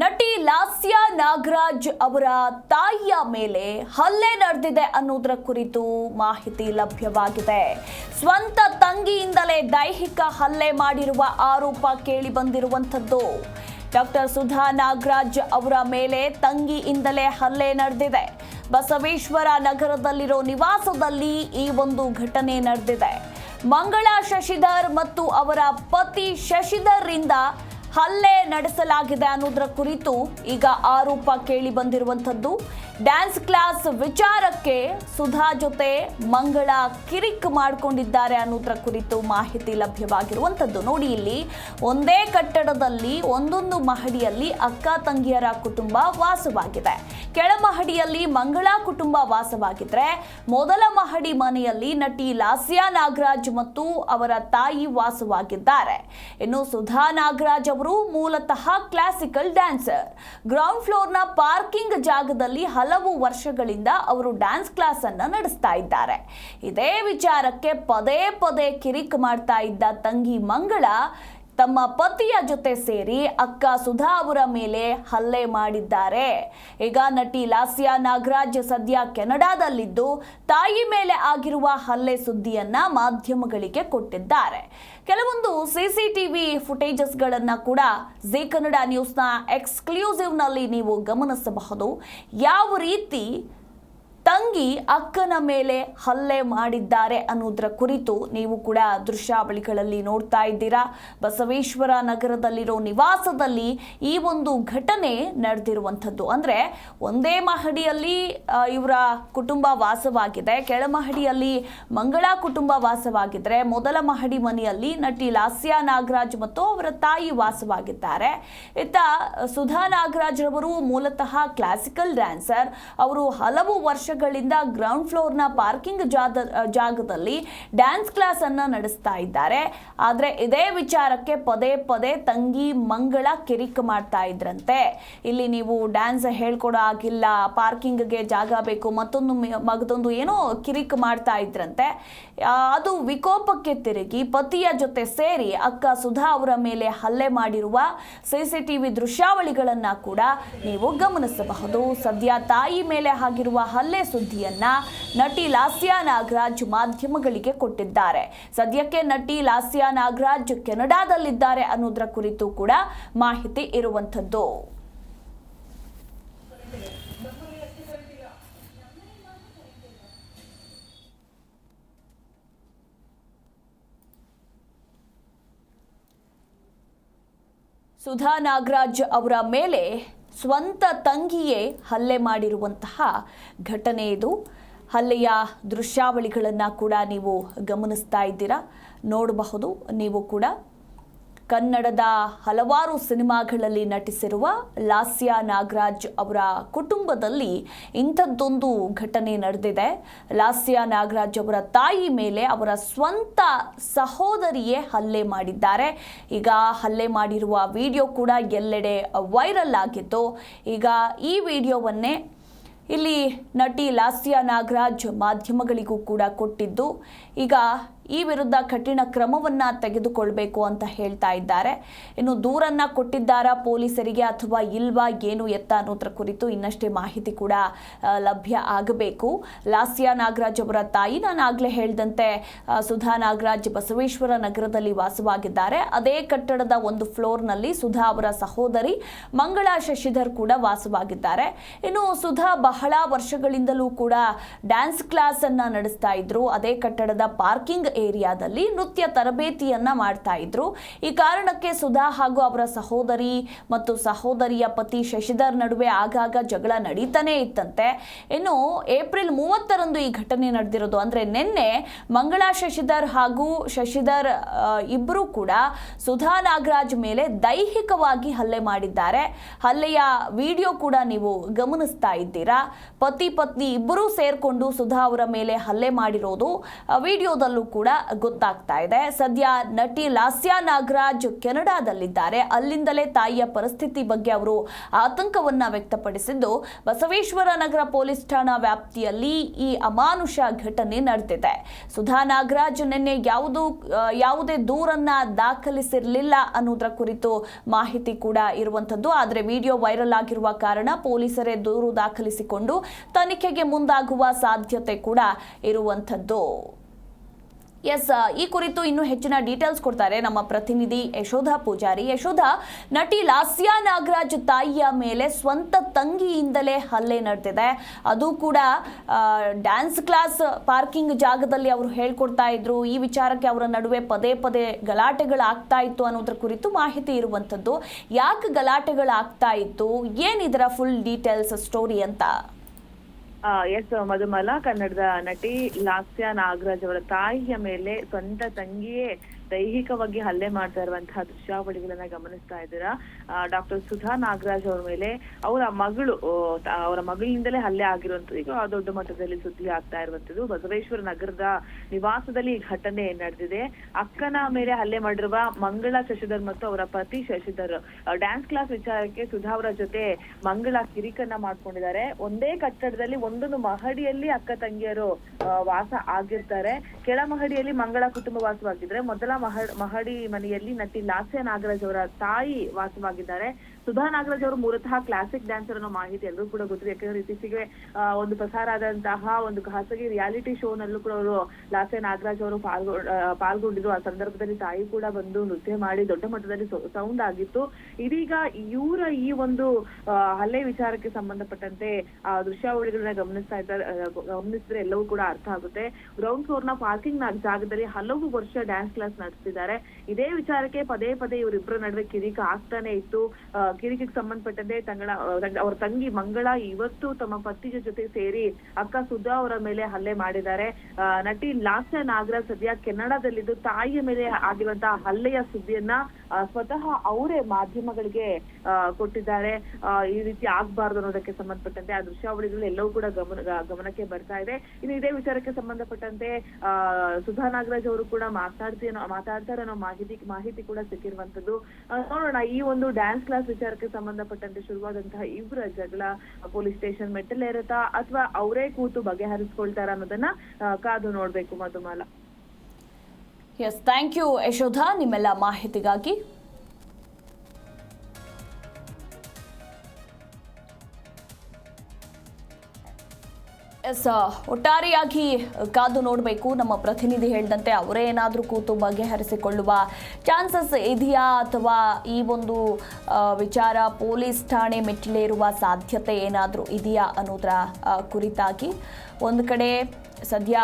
ನಟಿ ಲಾಸ್ಯ ನಾಗರಾಜ್ ಅವರ ತಾಯಿಯ ಮೇಲೆ ಹಲ್ಲೆ ನಡೆದಿದೆ ಅನ್ನೋದರ ಕುರಿತು ಮಾಹಿತಿ ಲಭ್ಯವಾಗಿದೆ. ಸ್ವಂತ ತಂಗಿಯಿಂದಲೇ ದೈಹಿಕ ಹಲ್ಲೆ ಮಾಡಿರುವ ಆರೋಪ ಕೇಳಿ ಬಂದಿರುವಂಥದ್ದು. ಡಾಕ್ಟರ್ ಸುಧಾ ನಾಗರಾಜ್ ಅವರ ಮೇಲೆ ತಂಗಿಯಿಂದಲೇ ಹಲ್ಲೆ ನಡೆದಿದೆ. ಬಸವೇಶ್ವರ ನಗರದಲ್ಲಿರೋ ನಿವಾಸದಲ್ಲಿ ಈ ಒಂದು ಘಟನೆ ನಡೆದಿದೆ. ಮಂಗಳ ಶಶಿಧರ್ ಮತ್ತು ಅವರ ಪತಿ ಶಶಿಧರ್ರಿಂದ ಹಲ್ಲೆ ನಡೆಸಲಾಗಿದೆ ಅನ್ನೋದರ ಕುರಿತು ಈಗ ಆರೋಪ ಕೇಳಿ ಬಂದಿರುವಂಥದ್ದು. ಡ್ಯಾನ್ಸ್ ಕ್ಲಾಸ್ ವಿಚಾರಕ್ಕೆ ಸುಧಾ ಜೊತೆ ಮಂಗಳ ಕಿರಿಕ್ ಮಾಡಿಕೊಂಡಿದ್ದಾರೆ ಅನ್ನೋದರ ಕುರಿತು ಮಾಹಿತಿ ಲಭ್ಯವಾಗಿರುವಂಥದ್ದು. ನೋಡಿ ಇಲ್ಲಿ, ಒಂದೇ ಕಟ್ಟಡದಲ್ಲಿ, ಒಂದೊಂದು ಮಹಡಿಯಲ್ಲಿ ಅಕ್ಕ ತಂಗಿಯರ ಕುಟುಂಬ ವಾಸವಾಗಿದೆ. ಕೆಳ ಮಹಡಿಯಲ್ಲಿ ಮಂಗಳ ಕುಟುಂಬ ವಾಸವಾಗಿದ್ರೆ, ಮೊದಲ ಮಹಡಿ ಮನೆಯಲ್ಲಿ ನಟಿ ಲಾಸಿಯಾ ನಾಗರಾಜ್ ಮತ್ತು ಅವರ ತಾಯಿ ವಾಸವಾಗಿದ್ದಾರೆ. ಇನ್ನು ಸುಧಾ ನಾಗರಾಜ್ ಅವರು ಮೂಲತಃ ಕ್ಲಾಸಿಕಲ್ ಡ್ಯಾನ್ಸರ್ ಗ್ರೌಂಡ್ ಫ್ಲೋರ್ನ ಪಾರ್ಕಿಂಗ್ ಜಾಗದಲ್ಲಿ ಹಲವು ವರ್ಷಗಳಿಂದ ಅವರು ಡ್ಯಾನ್ಸ್ ಕ್ಲಾಸ್ ಅನ್ನ ನಡೆಸ್ತಾ ಇದ್ದಾರೆ. ಇದೇ ವಿಚಾರಕ್ಕೆ ಪದೇ ಪದೇ ಕಿರಿಕ್ ಮಾಡ್ತಾ ಇದ್ದ ತಂಗಿ ಮಂಗಳ ತಮ್ಮ ಪತಿಯ ಜೊತೆ ಸೇರಿ ಅಕ್ಕ ಸುಧಾ ಅವರ ಮೇಲೆ ಹಲ್ಲೆ ಮಾಡಿದ್ದಾರೆ. ಈಗ ನಟಿ ಲಾಸ್ಯಾ ನಾಗರಾಜ್ ಸದ್ಯ ಕೆನಡಾದಲ್ಲಿದ್ದು, ತಾಯಿ ಮೇಲೆ ಆಗಿರುವ ಹಲ್ಲೆ ಸುದ್ದಿಯನ್ನ ಮಾಧ್ಯಮಗಳಿಗೆ ಕೊಟ್ಟಿದ್ದಾರೆ. ಕೆಲವೊಂದು ಸಿಸಿಟಿವಿ ಫುಟೇಜಸ್ಗಳನ್ನು ಕೂಡ ಜಿ ಕನ್ನಡ ನ್ಯೂಸ್ನ ಎಕ್ಸ್ಕ್ಲೂಸಿವ್ನಲ್ಲಿ ನೀವು ಗಮನಿಸಬಹುದು. ಯಾವ ರೀತಿ ತಂಗಿ ಅಕ್ಕನ ಮೇಲೆ ಹಲ್ಲೆ ಮಾಡಿದ್ದಾರೆ ಅನ್ನೋದರ ಕುರಿತು ನೀವು ಕೂಡ ದೃಶ್ಯಾವಳಿಗಳಲ್ಲಿ ನೋಡ್ತಾ ಇದ್ದೀರಾ. ಬಸವೇಶ್ವರ ನಗರದಲ್ಲಿರೋ ನಿವಾಸದಲ್ಲಿ ಈ ಒಂದು ಘಟನೆ ನಡೆದಿರುವಂಥದ್ದು. ಅಂದರೆ ಒಂದೇ ಮಹಡಿಯಲ್ಲಿ ಇವರ ಕುಟುಂಬ ವಾಸವಾಗಿದೆ. ಕೆಳಮಹಡಿಯಲ್ಲಿ ಮಂಗಳ ಕುಟುಂಬ ವಾಸವಾಗಿದ್ರೆ, ಮೊದಲ ಮಹಡಿ ಮನೆಯಲ್ಲಿ ನಟಿ ಲಾಸ್ಯಾ ನಾಗರಾಜ್ ಮತ್ತು ಅವರ ತಾಯಿ ವಾಸವಾಗಿದ್ದಾರೆ. ಇತ್ತ ಸುಧಾ ನಾಗರಾಜ್ ರವರು ಮೂಲತಃ ಕ್ಲಾಸಿಕಲ್ ಡ್ಯಾನ್ಸರ್ ಅವರು ಹಲವು ವರ್ಷಗಳಿಂದ ಗ್ರೌಂಡ್ ಫ್ಲೋರ್ನ ಪಾರ್ಕಿಂಗ್ ಜಾದ, ಜಾಗದಲ್ಲಿ ಡ್ಯಾನ್ಸ್ ಕ್ಲಾಸ್ ಅನ್ನ ನಡೆಸ್ತಾ ಇದ್ದಾರೆ. ಆದರೆ ಇದೇ ವಿಚಾರಕ್ಕೆ ಪದೇ ಪದೇ ತಂಗಿ ಮಂಗಳ ಕಿರಿಕ್ ಮಾಡ್ತಾ ಇದ್ರಂತೆ. ಇಲ್ಲಿ ನೀವು ಡ್ಯಾನ್ಸ್ ಹೇಳ್ಕೊಡೋ ಆಗಿಲ್ಲ ಪಾರ್ಕಿಂಗ್ಗೆ ಜಾಗ ಬೇಕು, ಮತ್ತೊಂದು ಮಗದೊಂದು ಏನೋ ಕಿರಿಕ್ ಮಾಡ್ತಾ ಇದ್ರಂತೆ. ಅದು ವಿಕೋಪಕ್ಕೆ ತಿರುಗಿ ಪತಿಯ ಜೊತೆ ಸೇರಿ ಅಕ್ಕ ಸುಧಾ ಅವರ ಮೇಲೆ ಹಲ್ಲೆ ಮಾಡಿರುವ ಸಿಸಿಟಿವಿ ದೃಶ್ಯಾವಳಿಗಳನ್ನ ಕೂಡ ನೀವು ಗಮನಿಸಬಹುದು. ಸದ್ಯ ತಾಯಿ ಮೇಲೆ ಆಗಿರುವ ಹಲ್ಲೆ ಸುದ್ದಿಯನ್ನ ನಟಿ ಲಾಸ್ಯಾ ನಾಗರಾಜ್ ಮಾಧ್ಯಮಗಳಿಗೆ ಕೊಟ್ಟಿದ್ದಾರೆ. ಸದ್ಯಕ್ಕೆ ನಟಿ ಲಾಸ್ಯಾ ನಾಗರಾಜ್ ಕೆನಡಾದಲ್ಲಿದ್ದಾರೆ ಅನ್ನೋದರ ಕುರಿತು ಕೂಡ ಮಾಹಿತಿ ಇರುವಂಥದ್ದು. ಸುಧಾ ನಾಗರಾಜ್ ಅವರ ಮೇಲೆ ಸ್ವಂತ ತಂಗಿಯೇ ಹಲ್ಲೆ ಮಾಡಿರುವಂತಹ ಘಟನೆ ಇದು. ಹಲ್ಲೆಯ ದೃಶ್ಯಾವಳಿಗಳನ್ನು ಕೂಡ ನೀವು ಗಮನಿಸ್ತಾ ಇದ್ದೀರಾ, ನೋಡಬಹುದು. ನೀವು ಕೂಡ ಕನ್ನಡದ ಹಲವಾರು ಸಿನಿಮಾಗಳಲ್ಲಿ ನಟಿಸಿರುವ ಲಾಸ್ಯಾ ನಾಗರಾಜ್ ಅವರ ಕುಟುಂಬದಲ್ಲಿ ಇಂಥದ್ದೊಂದು ಘಟನೆ ನಡೆದಿದೆ. ಲಾಸ್ಯಾ ನಾಗರಾಜ್ ಅವರ ತಾಯಿ ಮೇಲೆ ಅವರ ಸ್ವಂತ ಸಹೋದರಿಯೇ ಹಲ್ಲೆ ಮಾಡಿದ್ದಾರೆ. ಈಗ ಹಲ್ಲೆ ಮಾಡಿರುವ ವಿಡಿಯೋ ಕೂಡ ಎಲ್ಲೆಡೆ ವೈರಲ್ ಆಗಿತ್ತು. ಈಗ ಈ ವಿಡಿಯೋವನ್ನೇ ಇಲ್ಲಿ ನಟಿ ಲಾಸ್ಯಾ ನಾಗರಾಜ್ ಮಾಧ್ಯಮಗಳಿಗೂ ಕೂಡ ಕೊಟ್ಟಿದ್ದು. ಈಗ ಈ ವಿರುದ್ಧ ಕಠಿಣ ಕ್ರಮವನ್ನ ತೆಗೆದುಕೊಳ್ಬೇಕು ಅಂತ ಹೇಳ್ತಾ ಇದ್ದಾರೆ. ಇನ್ನು ದೂರನ್ನ ಕೊಟ್ಟಿದ್ದಾರಾ ಪೊಲೀಸರಿಗೆ ಅಥವಾ ಇಲ್ವಾ ಏನು ಎತ್ತ ಅನ್ನೋದ್ರ ಕುರಿತು ಇನ್ನಷ್ಟೇ ಮಾಹಿತಿ ಕೂಡ ಲಭ್ಯ ಆಗಬೇಕು. ಲಾಸ್ಯಾ ನಾಗರಾಜ್ ಅವರ ತಾಯಿ ನಾನು ಆಗ್ಲೇ ಹೇಳಿದಂತೆ ಸುಧಾ ನಾಗರಾಜ್ ಬಸವೇಶ್ವರ ನಗರದಲ್ಲಿ ವಾಸವಾಗಿದ್ದಾರೆ. ಅದೇ ಕಟ್ಟಡದ ಒಂದು ಫ್ಲೋರ್ನಲ್ಲಿ ಸುಧಾ ಅವರ ಸಹೋದರಿ ಮಂಗಳಾ ಶಶಿಧರ್ ಕೂಡ ವಾಸವಾಗಿದ್ದಾರೆ. ಇನ್ನು ಸುಧಾ ಬಹಳ ವರ್ಷಗಳಿಂದಲೂ ಕೂಡ ಡ್ಯಾನ್ಸ್ ಕ್ಲಾಸ್ ಅನ್ನ ನಡೆಸ್ತಾ ಇದ್ರು. ಅದೇ ಕಟ್ಟಡದ ಪಾರ್ಕಿಂಗ್ ಏರಿಯಾದಲ್ಲಿ ನೃತ್ಯ ತರಬೇತಿಯನ್ನ ಮಾಡ್ತಾ ಇದ್ರು. ಈ ಕಾರಣಕ್ಕೆ ಸುಧಾ ಹಾಗೂ ಅವರ ಸಹೋದರಿ ಮತ್ತು ಸಹೋದರಿಯ ಪತಿ ಶಶಿಧರ್ ನಡುವೆ ಆಗಾಗ ಜಗಳ ನಡೀತಾನೆ ಇತ್ತಂತೆ. ಇನ್ನು ಏಪ್ರಿಲ್ ಮೂವತ್ತರಂದು ಈ ಘಟನೆ ನಡೆದಿರೋದು ಅಂದ್ರೆ ನಿನ್ನೆ ಮಂಗಳಾ ಶಶಿಧರ್ ಹಾಗೂ ಶಶಿಧರ್ ಇಬ್ಬರು ಕೂಡ ಸುಧಾ ನಾಗರಾಜ್ ಮೇಲೆ ದೈಹಿಕವಾಗಿ ಹಲ್ಲೆ ಮಾಡಿದ್ದಾರೆ. ಹಲ್ಲೆಯ ವಿಡಿಯೋ ಕೂಡ ನೀವು ಗಮನಿಸ್ತಾ ಇದ್ದೀರಾ. ಪತಿ ಪತ್ನಿ ಇಬ್ಬರೂ ಸೇರ್ಕೊಂಡು ಸುಧಾ ಅವರ ಮೇಲೆ ಹಲ್ಲೆ ಮಾಡಿರೋದು ವಿಡಿಯೋದಲ್ಲೂ ಕೂಡ ಕೂಡ ಗೊತ್ತಾಗ್ತಾ ಇದೆ. ಸದ್ಯ ನಟಿ ಲಾಸ್ಯಾ ನಾಗರಾಜ್ ಕೆನಡಾದಲ್ಲಿದ್ದಾರೆ. ಅಲ್ಲಿಂದಲೇ ತಾಯಿಯ ಪರಿಸ್ಥಿತಿ ಬಗ್ಗೆ ಅವರು ಆತಂಕವನ್ನ ವ್ಯಕ್ತಪಡಿಸಿದ್ದು, ಬಸವೇಶ್ವರ ನಗರ ಪೊಲೀಸ್ ಠಾಣಾ ವ್ಯಾಪ್ತಿಯಲ್ಲಿ ಈ ಅಮಾನುಷ ಘಟನೆ ನಡೆದಿದೆ. ಸುಧಾ ನಾಗರಾಜ್ ನಿನ್ನೆ ಯಾವುದು ಯಾವುದೇ ದೂರನ್ನ ದಾಖಲಿಸಿರಲಿಲ್ಲ ಅನ್ನೋದರ ಕುರಿತು ಮಾಹಿತಿ ಕೂಡ ಇರುವಂತದ್ದು ಆದರೆ ವಿಡಿಯೋ ವೈರಲ್ ಆಗಿರುವ ಕಾರಣ ಪೊಲೀಸರೇ ದೂರು ದಾಖಲಿಸಿಕೊಂಡು ತನಿಖೆಗೆ ಮುಂದಾಗುವ ಸಾಧ್ಯತೆ ಕೂಡ ಇರುವಂಥದ್ದು. ಎಸ್ ಈ ಕುರಿತು ಇನ್ನು ಹೆಚ್ಚಿನ ಡೀಟೇಲ್ಸ್ ಕೊಡ್ತಾರೆ ನಮ್ಮ ಪ್ರತಿನಿಧಿ ಯಶೋಧ ಪೂಜಾರಿ. ಯಶೋಧ, ನಟಿ ಲಾಸ್ಯಾ ನಾಗರಾಜ್ ತಾಯಿಯ ಮೇಲೆ ಸ್ವಂತ ತಂಗಿಯಿಂದಲೇ ಹಲ್ಲೆ ನಡೆದಿದೆ. ಅದು ಕೂಡ ಡ್ಯಾನ್ಸ್ ಕ್ಲಾಸ್ ಪಾರ್ಕಿಂಗ್ ಜಾಗದಲ್ಲಿ ಅವರು ಹೇಳ್ಕೊಡ್ತಾ ಇದ್ರು. ಈ ವಿಚಾರಕ್ಕೆ ಅವರ ನಡುವೆ ಪದೇ ಪದೇ ಗಲಾಟೆಗಳಾಗ್ತಾ ಇತ್ತು ಅನ್ನೋದ್ರ ಕುರಿತು ಮಾಹಿತಿ ಇರುವಂಥದ್ದು. ಯಾಕೆ ಗಲಾಟೆಗಳಾಗ್ತಾ ಇತ್ತು? ಏನಿದರ ಫುಲ್ ಡೀಟೇಲ್ಸ್ ಸ್ಟೋರಿ ಅಂತ? ಎಸ್ ಮಧುಮಲ ಕನ್ನಡದ ನಟಿ ಲಾಸ್ಯ ನಾಗರಾಜ್ ಅವರ ತಾಯಿಯ ಮೇಲೆ ಸ್ವಂತ ತಂಗಿಯೇ ದೈಹಿಕವಾಗಿ ಹಲ್ಲೆ ಮಾಡ್ತಾ ಇರುವಂತಹ ದೃಶ್ಯಾವಳಿಗಳನ್ನ ಗಮನಿಸ್ತಾ ಇದ್ದೀರಾ? ಡಾಕ್ಟರ್ ಸುಧಾ ನಾಗರಾಜ್ ಅವರ ಮೇಲೆ ಅವರ ಮಗಳು ಅವರ ಮಗಳಿಂದಲೇ ಹಲ್ಲೆ ಆಗಿರುವಂತದ್ದು ಈಗ ದೊಡ್ಡ ಮಟ್ಟದಲ್ಲಿ ಸುದ್ದಿ ಆಗ್ತಾ ಇರುವಂತದ್ದು ಬಸವೇಶ್ವರ ನಗರದ ನಿವಾಸದಲ್ಲಿ ಈ ಘಟನೆ ನಡೆದಿದೆ. ಅಕ್ಕನ ಮೇಲೆ ಹಲ್ಲೆ ಮಾಡಿರುವ ಮಂಗಳ ಶಶಿಧರ್ ಮತ್ತು ಅವರ ಪತಿ ಶಶಿಧರ್ ಡ್ಯಾನ್ಸ್ ಕ್ಲಾಸ್ ವಿಚಾರಕ್ಕೆ ಸುಧಾ ಅವರ ಜೊತೆ ಮಂಗಳ ಕಿರಿಕನ್ನ ಮಾಡ್ಕೊಂಡಿದ್ದಾರೆ. ಒಂದೇ ಕಟ್ಟಡದಲ್ಲಿ ಒಂದೊಂದು ಮಹಡಿಯಲ್ಲಿ ಅಕ್ಕ ತಂಗಿಯರು ವಾಸ ಆಗಿರ್ತಾರೆ. ಕೆಳ ಮಹಡಿಯಲ್ಲಿ ಮಂಗಳ ಕುಟುಂಬ ವಾಸವಾಗಿದ್ರೆ ಮೊದಲ ಮಹ- ಮಹಡಿ ಮನೆಯಲ್ಲಿ ನಟಿ ಲಾಸ್ಯ ನಾಗರಾಜ್ ಅವರ ತಾಯಿ ವಾಸವಾಗಿದ್ದಾರೆ. ಸುಧಾ ನಾಗರಾಜ್ ಅವರು ಮೂಲತಃ ಕ್ಲಾಸಿಕ್ ಡ್ಯಾನ್ಸರ್ ಅನ್ನೋ ಮಾಹಿತಿ ಎಲ್ಲರೂ ಕೂಡ ಗೊತ್ತಿದೆ. ಯಾಕಂದ್ರೆ ಇತ್ತೀಚೆಗೆ ಒಂದು ಪ್ರಸಾರ ಆದಂತಹ ಒಂದು ಖಾಸಗಿ ರಿಯಾಲಿಟಿ ಶೋ ನಲ್ಲೂ ಕೂಡ ಅವರು ಲಾಸೆ ನಾಗರಾಜ್ ಅವರು ಪಾಲ್ಗೊ ಪಾಲ್ಗೊಂಡಿದ್ರು. ಆ ಸಂದರ್ಭದಲ್ಲಿ ತಾಯಿ ಕೂಡ ಬಂದು ನೃತ್ಯ ಮಾಡಿ ದೊಡ್ಡ ಮಟ್ಟದಲ್ಲಿ ಸೌಂಡ್ ಆಗಿತ್ತು. ಇದೀಗ ಇವರ ಈ ಒಂದು ಹಲ್ಲೆ ವಿಚಾರಕ್ಕೆ ಸಂಬಂಧಪಟ್ಟಂತೆ, ಆ, ದೃಶ್ಯಾವಳಿಗಳನ್ನ ಗಮನಿಸ್ತಾ ಇದ್ದಾರೆ ಗಮನಿಸಿದ್ರೆ ಎಲ್ಲವೂ ಕೂಡ ಅರ್ಥ ಆಗುತ್ತೆ. ಗ್ರೌಂಡ್ ಫ್ಲೋರ್ನ ಪಾರ್ಕಿಂಗ್ ಜಾಗದಲ್ಲಿ ಹಲವು ವರ್ಷ ಡ್ಯಾನ್ಸ್ ಕ್ಲಾಸ್ ನಡೆಸ್ತಿದ್ದಾರೆ. ಇದೇ ವಿಚಾರಕ್ಕೆ ಪದೇ ಪದೇ ಇವರಿಬ್ಬರ ನಡುವೆ ಕಿರಿಕ ಆಗ್ತಾನೆ ಇತ್ತು. ಕಿರಿಕಿಗೆ ಸಂಬಂಧಪಟ್ಟಂತೆ ತಂಗಳ ಅವ್ರ ತಂಗಿ ಮಂಗಳ ಇವತ್ತು ತಮ್ಮ ಪತಿಯ ಜೊತೆ ಸೇರಿ ಅಕ್ಕ ಸುಧಾ ಅವರ ಮೇಲೆ ಹಲ್ಲೆ ಮಾಡಿದ್ದಾರೆ. ನಟಿ ಲಾಸ್ಯ ನಾಗರಾಜ್ ಸದ್ಯ ಕೆನಡಾದಲ್ಲಿದ್ದು ತಾಯಿಯ ಮೇಲೆ ಆಗಿರುವಂತಹ ಹಲ್ಲೆಯ ಸುದ್ದಿಯನ್ನ ಸ್ವತಃ ಅವರೇ ಮಾಧ್ಯಮಗಳಿಗೆ ಕೊಟ್ಟಿದ್ದಾರೆ. ಈ ರೀತಿ ಆಗ್ಬಾರ್ದು ಅನ್ನೋದಕ್ಕೆ ಸಂಬಂಧಪಟ್ಟಂತೆ ಆ ದೃಶ್ಯಾವಳಿಗಳು ಎಲ್ಲವೂ ಕೂಡ ಗಮನ ಗಮನಕ್ಕೆ ಬರ್ತಾ ಇದೆ. ಇನ್ನು ಇದೇ ವಿಚಾರಕ್ಕೆ ಸಂಬಂಧಪಟ್ಟಂತೆ ಸುಧಾ ನಾಗರಾಜ್ ಅವರು ಕೂಡ ಮಾತಾಡ್ತಿ ಅನ್ನೋ, ಮಾತಾಡ್ತಾರೆ ಅನ್ನೋ ಮಾಹಿತಿ ಮಾಹಿತಿ ಕೂಡ ಸಿಕ್ಕಿರುವಂತದ್ದು ನೋಡೋಣ, ಈ ಒಂದು ಡ್ಯಾನ್ಸ್ ಕ್ಲಾಸ್ ವಿಚಾರಕ್ಕೆ ಸಂಬಂಧಪಟ್ಟಂತೆ ಶುರುವಾದಂತಹ ಇಬ್ಬರ ಜಗಳ, ಪೊಲೀಸ್ ಸ್ಟೇಷನ್ ಮೆಟ್ಟಲೇರುತ್ತಾ ಅಥವಾ ಅವರೇ ಕೂತು ಬಗೆಹರಿಸ್ಕೊಳ್ತಾರ ಅನ್ನೋದನ್ನ ಕಾದು ನೋಡ್ಬೇಕು Madhumala yes thank you Yashoda ನಿಮ್ಮೆಲ್ಲ ಮಾಹಿತಿಗಾಗಿ. ಎಸ್ ಒಟ್ಟಾರೆಯಾಗಿ ಕಾದು ನೋಡಬೇಕು. ನಮ್ಮ ಪ್ರತಿನಿಧಿ ಹೇಳಿದಂತೆ ಅವರೇ ಏನಾದರೂ ಕೂತು ಬಗೆಹರಿಸಿಕೊಳ್ಳುವ ಚಾನ್ಸಸ್ ಇದೆಯಾ ಅಥವಾ ಈ ಒಂದು ವಿಚಾರ ಪೊಲೀಸ್ ಠಾಣೆ ಮೆಟ್ಟಿಲೇರುವ ಸಾಧ್ಯತೆ ಏನಾದರೂ ಇದೆಯಾ ಅನ್ನೋದರ ಕುರಿತಾಗಿ. ಒಂದು ಕಡೆ ಸದ್ಯ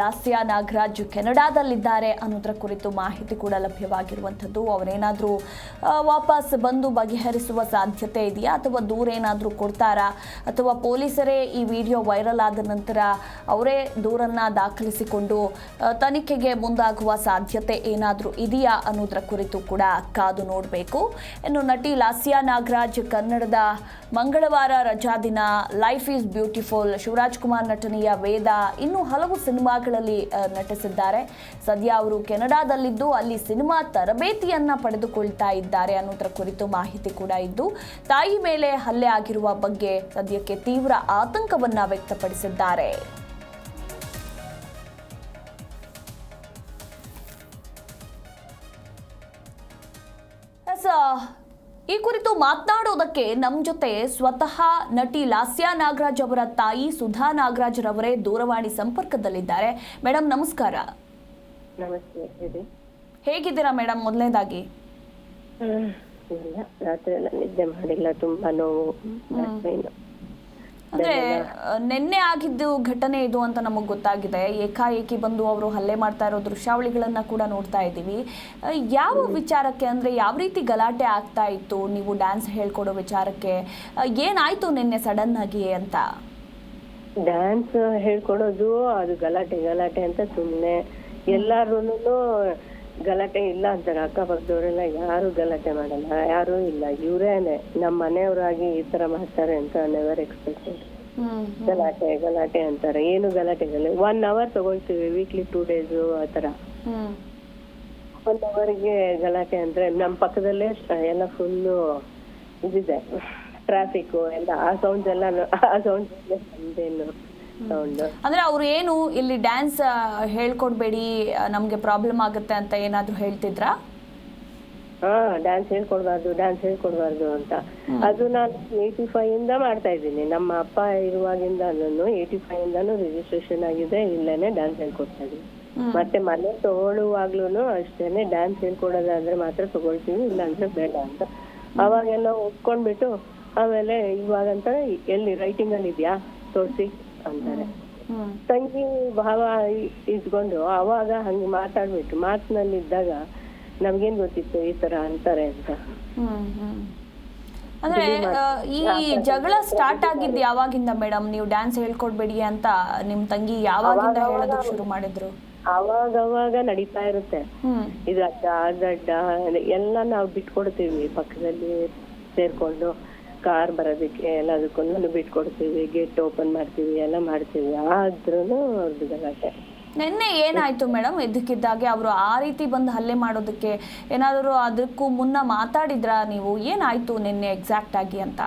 ಲಾಸ್ಯಾ ನಾಗರಾಜ್ ಕೆನಡಾದಲ್ಲಿದ್ದಾರೆ ಅನ್ನೋದರ ಕುರಿತು ಮಾಹಿತಿ ಕೂಡ ಲಭ್ಯವಾಗಿರುವಂಥದ್ದು. ಅವರೇನಾದರೂ ವಾಪಸ್ ಬಂದು ಬಗೆಹರಿಸುವ ಸಾಧ್ಯತೆ ಇದೆಯಾ? ಅಥವಾ ದೂರ ಏನಾದರೂ ಕೊಡ್ತಾರಾ? ಅಥವಾ ಪೊಲೀಸರೇ ಈ ವಿಡಿಯೋ ವೈರಲ್ ಆದ ನಂತರ ಅವರೇ ದೂರನ್ನು ದಾಖಲಿಸಿಕೊಂಡು ತನಿಖೆಗೆ ಮುಂದಾಗುವ ಸಾಧ್ಯತೆ ಏನಾದರೂ ಇದೆಯಾ ಅನ್ನೋದರ ಕುರಿತು ಕೂಡ ಕಾದು ನೋಡಬೇಕು. ಇನ್ನು ನಟಿ ಲಾಸ್ಯಾ ನಾಗರಾಜ್ ಕನ್ನಡದ ಮಂಗಳವಾರ ರಜಾದಿನ life is beautiful Shivaraj Kumar ನಟನೆಯ ವೇದ ಇನ್ನು ಹಲವು ಸಿನಿಮಾಗಳಲ್ಲಿ ನಟಿಸಿದ್ದಾರೆ. ಸದ್ಯ ಅವರು ಕೆನಡಾದಲ್ಲಿದ್ದು, ಅಲ್ಲಿ ಸಿನಿಮಾ ತರಬೇತಿಯನ್ನ ಪಡೆದುಕೊಳ್ತಾ ಇದ್ದಾರೆ ಅನ್ನೋದರ ಕುರಿತು ಮಾಹಿತಿ ಕೂಡ ಇದ್ದು, ತಾಯಿ ಮೇಲೆ ಹಲ್ಲೆ ಆಗಿರುವ ಬಗ್ಗೆ ಸದ್ಯಕ್ಕೆ ತೀವ್ರ ಆತಂಕವನ್ನ ವ್ಯಕ್ತಪಡಿಸಿದ್ದಾರೆ. ಈ ಕುರಿತು ಮಾತನಾಡೋದಕ್ಕೆ ನಮ್ಮ ಜೊತೆ ಸ್ವತಃ ನಟಿ ಲಾಸ್ಯಾ ನಾಗರಾಜ್ ಅವರ ತಾಯಿ ಸುಧಾ ನಾಗರಾಜ್ ರವರೇ ದೂರವಾಣಿ ಸಂಪರ್ಕದಲ್ಲಿದ್ದಾರೆ. ಮೇಡಮ್ ನಮಸ್ಕಾರ. ನಮಸ್ತೆ ಹೇಗಿದ್ದೀರಾ ಮೇಡಮ್ ಮೊದಲನೇದಾಗಿ? ರಾತ್ರಿ ನಿದ್ದೆ ಮಾಡಿಲ್ಲ ತುಂಬಾ ನೋವು. ಅಂದ್ರೆ ನಿನ್ನೆ ಆಗಿದ್ದು ಘಟನೆ ಇದು ಅಂತ ನಮಗೆ ಗೊತ್ತಾಗಿದೆ. ಏಕಾಏಕಿ ಬಂದು ಅವರು ಹಲ್ಲೆ ಮಾಡ್ತಾ ಇರೋ ದೃಶ್ಯಾವಳಿಗಳನ್ನ ಕೂಡ ನೋಡ್ತಾ ಇದ್ದೀವಿ. ಯಾವ ವಿಚಾರಕ್ಕೆ ಅಂದ್ರೆ ಯಾವ ರೀತಿ ಗಲಾಟೆ ಆಗ್ತಾ ಇತ್ತು? ನೀವು ಡ್ಯಾನ್ಸ್ ಹೇಳ್ಕೊಡೋ ವಿಚಾರಕ್ಕೆ ಏನಾಯ್ತು ನಿನ್ನೆ ಸಡನ್ ಆಗಿ ಅಂತ? ಡ್ಯಾನ್ಸ್ ಹೇಳ್ಕೊಡೋದು ಅದು ಗಲಾಟೆ ಗಲಾಟೆ ಅಂತ ಸುಮ್ನೆ. ಎಲ್ಲಾರುನು ಗಲಾಟೆ ಇಲ್ಲ ಅಂತಾರೆ ಅಕ್ಕಪಕ್ಕದವರೆಲ್ಲ ಯಾರು ಗಲಾಟೆ ಮಾಡಲ್ಲ ಯಾರು ಇಲ್ಲ. ಇವರೇನೆ ನಮ್ಮ ಮನೆಯವರಾಗಿ ಈ ತರ ಮಾಡ್ತಾರೆ ಅಂತ ನೆವರ್ ಎಕ್ಸ್ಪೆಕ್ಟೆಡ್ ಗಲಾಟೆ ಗಲಾಟೆ ಅಂತಾರೆ. ಏನು ಗಲಾಟೆ ಒನ್ ಅವರ್ ತಗೊಳ್ತೀವಿ ವೀಕ್ಲಿ ಟೂ ಡೇಸ್ ಆ ತರ. ಹ್ಮ್. ಒನ್ ಅವರ್ಗೆ ಗಲಾಟೆ ಅಂದ್ರೆ ನಮ್ಮ ಪಕ್ಕದಲ್ಲೇ ಎಲ್ಲ ಫುಲ್ಲು ಇದಿದೆ. ಟ್ರಾಫಿಕ್ ಎಲ್ಲ ಆ ಸೌಂಡ್ಸ್ ಎಲ್ಲ ಆ ಸೌಂಡ್ ನಮ್ದೇನು. ಅಂದ್ರೆ ಅವ್ರು ಏನು ಇಲ್ಲಿ ಡ್ಯಾನ್ಸ್ ಹೇಳ್ಕೊಡ್ಬೇಡಿ ನಮ್ಗೆ ಪ್ರಾಬ್ಲಮ್ ಆಗುತ್ತೆ ಅಂತ ಏನಾದ್ರು ಹೇಳ್ತಿದ್ರಾ? ಹಾ ಡ್ಯಾನ್ಸ್ ಹೇಳ್ಕೊಡ್ಬಾರ್ದು ಡ್ಯಾನ್ಸ್ ಹೇಳ್ಕೊಡ್ಬಾರ್ದು ಅಂತ. ಅದು ನಾನು ಏಯ್ಟಿ ಫೈವ್ ಇಂದ ಮಾಡ್ತಾ ಇದ್ದೀನಿ. ನಮ್ಮ ಅಪ್ಪ ಇರುವಾಗಿಂದನೂ ಏಯ್ಟಿ ಫೈವ್ ಇಂದಾನು ರಿಜಿಸ್ಟ್ರೇಷನ್ ಆಗಿದೆ ಇಲ್ಲೇನೆ ಡ್ಯಾನ್ಸ್ ಹೇಳ್ಕೊಡ್ತಾ ಇದ್ದೀನಿ. ಮತ್ತೆ ಮನೆ ತಗೊಳ್ಳುವಾಗ್ಲೂ ಅಷ್ಟೇನೆ ಡ್ಯಾನ್ಸ್ ಹೇಳ್ಕೊಡೋದಾದ್ರೆ ಮಾತ್ರ ತಗೊಳ್ತೀವಿ ಇಲ್ಲಾಂದ್ರೆ ಬೇಡ ಅಂತ. ಅವಾಗೆಲ್ಲ ಒಪ್ಕೊಂಡ್ಬಿಟ್ಟು ಆಮೇಲೆ ಇವಾಗಂತ ಎಲ್ಲಿ ರೈಟಿಂಗ್ ಅಲ್ಲಿ ಇದ್ಯಾ? ತೋರಿಸಿ. ಅಂತಾರೆ ತಂಗಿ ಭಾವ ಇಟ್ಕೊಂಡು ಅವಾಗ ಹಂಗೆ ಮಾತಾಡ್ಬಿಟ್ಟು ಮಾತಿನಲ್ಲಿದ್ದಾಗ ನಮ್ಗೇನ್ ಗೊತ್ತಿತ್ತು ಈ ತರ ಅಂತಾರೆ ಅಂತ ಅಂದ್ರೆ ಈ ಜಗಳ ಸ್ಟಾರ್ಟ್ ಆಗಿದ್ದು ಯಾವಾಗಿಂದ ಮೇಡಮ್ ನೀವು ಡ್ಯಾನ್ಸ್ ಹೇಳ್ಕೊಡ್ಬೇಡಿ ಅಂತ ನಿಮ್ ತಂಗಿ ಯಾವಾಗಿಂದ ಹೇಳೋದಕ್ಕೆ ಶುರು ಮಾಡಿದ್ರು ಅವಾಗ ಅವಾಗ ನಡೀತಾ ಇರುತ್ತೆ ಹ್ಮ್ ಇದು ಅಡ್ಡ ಅದಡ್ಡ ಎಲ್ಲ ನಾವು ಬಿಟ್ಕೊಡ್ತೀವಿ ಪಕ್ಕದಲ್ಲಿ ಸೇರ್ಕೊಂಡು ಕಾರ್ ಬರೋದಕ್ಕೆ ಎಲ್ಲದಕ್ಕೂ ಬಿಟ್ಕೊಡ್ತೀವಿ ಗೇಟ್ ಓಪನ್ ಮಾಡ್ತೀವಿ ಎಲ್ಲ ಮಾಡ್ತೀವಿ. ಆದ್ರೂ ಅವ್ರದ್ದು ಗಲಾಟೆ. ನಿನ್ನೆ ಏನಾಯ್ತು ಮೇಡಮ್ ಇದಕ್ಕಿದ್ದಾಗೆ ಅವರು ಆ ರೀತಿ ಬಂದು ಹಲ್ಲೆ ಮಾಡೋದಕ್ಕೆ ಏನಾದರೂ ಅದಕ್ಕೂ ಮುನ್ನ ಮಾತಾಡಿದ್ರಾ ನೀವು? ಏನಾಯ್ತು ನಿನ್ನೆ ಎಕ್ಸಾಕ್ಟ್ ಆಗಿ ಅಂತ?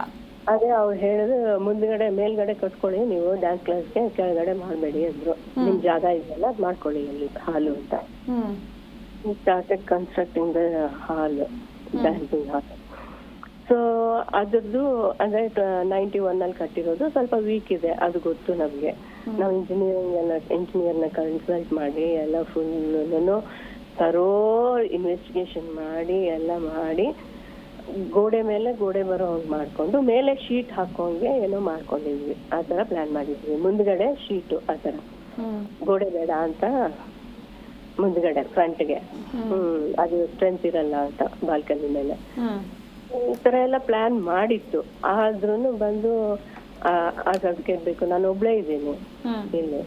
ಅದೇ ಅವ್ರು ಹೇಳಿದ್ರು ಮುಂದ್ಗಡೆ ಮೇಲ್ಗಡೆ ಕಟ್ಕೊಳ್ಳಿ ನೀವು ಡ್ಯಾನ್ಸ್ ಕ್ಲಾಸ್ಗೆ ಕೆಳಗಡೆ ಮಾಡಬೇಡಿ ಅಂದ್ರು. ನಿಮ್ ಜಾಗ ಇದೆಯಲ್ಲ ಅದ್ ಮಾಡ್ಕೊಳ್ಳಿ ಅಲ್ಲಿ ಹಾಲು ಅಂತ. Started constructing the hall dancing hall so ಅದರದ್ದು ಅಂದ್ರೆ ನೈಂಟಿ ಒನ್ ಅಲ್ಲಿ ಕಟ್ಟಿರೋದು ಸ್ವಲ್ಪ ವೀಕ್ ಇದೆ ಅದು ಗೊತ್ತು ನಮಗೆ. ನಾವು ಇಂಜಿನಿಯರಿಂಗ್ ಎಲ್ಲ ಇಂಜಿನಿಯರ್ನ ಕನ್ಸಲ್ಟ್ ಮಾಡಿ ಎಲ್ಲ ಫುಲ್ ತರೋ ಇನ್ವೆಸ್ಟಿಗೇಷನ್ ಮಾಡಿ ಎಲ್ಲ ಮಾಡಿ ಗೋಡೆ ಮೇಲೆ ಗೋಡೆ ಬರೋ ಹಂಗ್ ಮಾಡ್ಕೊಂಡು ಮೇಲೆ ಶೀಟ್ ಹಾಕೋಂಗೆ ಏನೋ ಮಾಡ್ಕೊಂಡಿದ್ವಿ. ಆ ಥರ ಪ್ಲಾನ್ ಮಾಡಿದ್ವಿ. ಮುಂದ್ಗಡೆ ಶೀಟು ಆ ಥರ. ಗೋಡೆ ಬೇಡ ಅಂತ ಮುಂದ್ಗಡೆ ಫ್ರಂಟ್ಗೆ ಹ್ಮ್. ಅದು ಸ್ಟ್ರೆಂತ್ ಇರಲ್ಲ ಅಂತ ಬಾಲ್ಕನಿ ಮೇಲೆ. ಈ ತರ ಎಲ್ಲ ಪ್ಲಾನ್ ಮಾಡಿತ್ತು ಆದ್ರೂನು ಬಂದು ಆ ಸರ್ಟಿಫಿಕೇಟ್ ಬೇಕು ನಾನು ಒಬ್ಳೇ ಇದ್ದೀನಿ. ಇಲ್ಲಿ.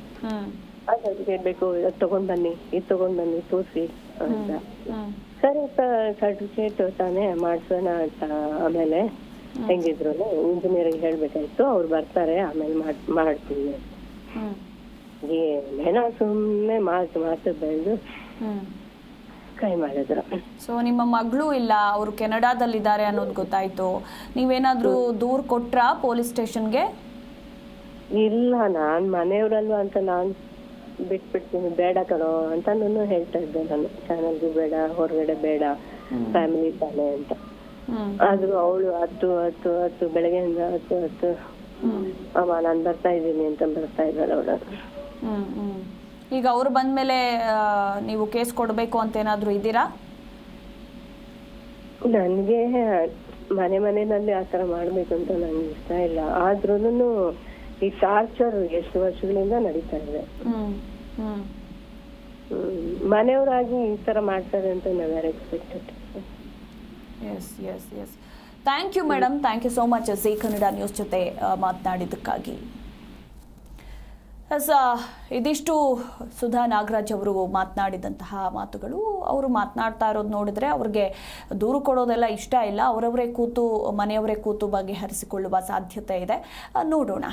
ಸರ್ಟಿಫಿಕೇಟ್ ಬೇಕು ಇದು ತಗೊಂಡ್ ಬನ್ನಿ ಇದು ತಗೊಂಡ್ ಬನ್ನಿ ತೋರಿಸಿ ಅಂತ. ಸರಿ ಸರ್ಟಿಫಿಕೇಟ್ ತಾನೇ ಮಾಡ್ಸೋಣ ಅಂತ ಆಮೇಲೆ ಹೆಂಗಿದ್ರು ಇಂಜಿನಿಯರಿಂಗ್ ಹೇಳ್ಬೇಕಾಯ್ತು. ಅವ್ರು ಬರ್ತಾರೆ ಆಮೇಲೆ ಮಾಡ್ ಮಾಡ್ತೀವಿ ಹ್ಮ್. ಏನೋ ಸುಮ್ಮನೆ ಮಾತು ಮಾತು ಬೆಳೆದು ಕೈ ಮಾಡಿದ್ರು. ಸೊ ನಿಮ್ಮ ಮಗಳು ಇಲ್ಲ ಅವರು ಕೆನಡಾದಲ್ಲಿದ್ದಾರೆ ಅನ್ನೋದು ಗೊತ್ತಾಯ್ತು. ನೀವೇನಾದ್ರೂ ದೂರ್ ಕೊಟ್ರಾ ಪೊಲೀಸ್ ಸ್ಟೇಷನ್ಗೆ? ಇಲ್ಲ ನಾನ್ ಮನೆಯವರಲ್ವಾ ಅಂತ ನಾನ್ ಬಿಟ್ಬಿಡ್ತೀನಿ ಬೇಡ ಕಣೋ ಅಂತ ನಾನು ಹೇಳ್ತಾ ಇದ್ದೆ ನಾನು. ಚಾನಲ್ಗೂ ಬೇಡ ಹೊರಗಡೆ ಬೇಡ ಫ್ಯಾಮಿಲಿ ತಾನೆ ಅಂತ. ಆದ್ರೂ ಅವಳು ಹತ್ತು ಹತ್ತು ಹತ್ತು ಬೆಳಗ್ಗೆಯಿಂದ ಹತ್ತು ಹತ್ತು. ಅಮ್ಮ ನಾನ್ ಬರ್ತಾ ಇದ್ದೀನಿ ಅಂತ ಬರ್ತಾ ಇದ್ದಾಳೆ ಅವಳು. ಈಗ ಅವರು ಬಂದ ಮೇಲೆ ನೀವು ಕೇಸ್ ಕೊಡಬೇಕು ಅಂತ ಏನಾದರೂ ಇದ್ದೀರಾ? ನನಗೆ ಮನೆ ಮನೆಯಲ್ಲಿ ಆ ತರ ಮಾಡಬೇಕು ಅಂತ ನನಗೆ ಇಷ್ಟ ಇಲ್ಲ. ಆದ್ರೂ ಈ ಟಾರ್ಚರ್ ಎಷ್ಟು ವರ್ಷಗಳಿಂದ ನಡೀತಾ ಇದೆ. ಮನೆಯವರಾಗಿ ಈ ತರ ಮಾಡ್ತಾರೆ ಅಂತ ನಾವ್ expected yes yes yes thank you madam thank you so much Zee Kannada news ಜೊತೆ ಮಾತನಾಡಿದ್ದಕ್ಕಾಗಿ. ಎಸ್ ಇದಿಷ್ಟು ಸುಧಾ ನಾಗರಾಜ್ ಅವರು ಮಾತನಾಡಿದಂತಹ ಮಾತುಗಳು, ಅವರು ಮಾತನಾಡ್ತಾ ಇರೋದು ನೋಡಿದ್ರೆ ಅವ್ರಿಗೆ ದೂರು ಕೊಡೋದೆಲ್ಲ ಇಷ್ಟ ಇಲ್ಲ. ಅವರವರೇ ಕೂತು, ಮನೆಯವರೇ ಕೂತು ಬಗೆಹರಿಸಿಕೊಳ್ಳುವ ಸಾಧ್ಯತೆ ಇದೆ. ನೋಡೋಣ.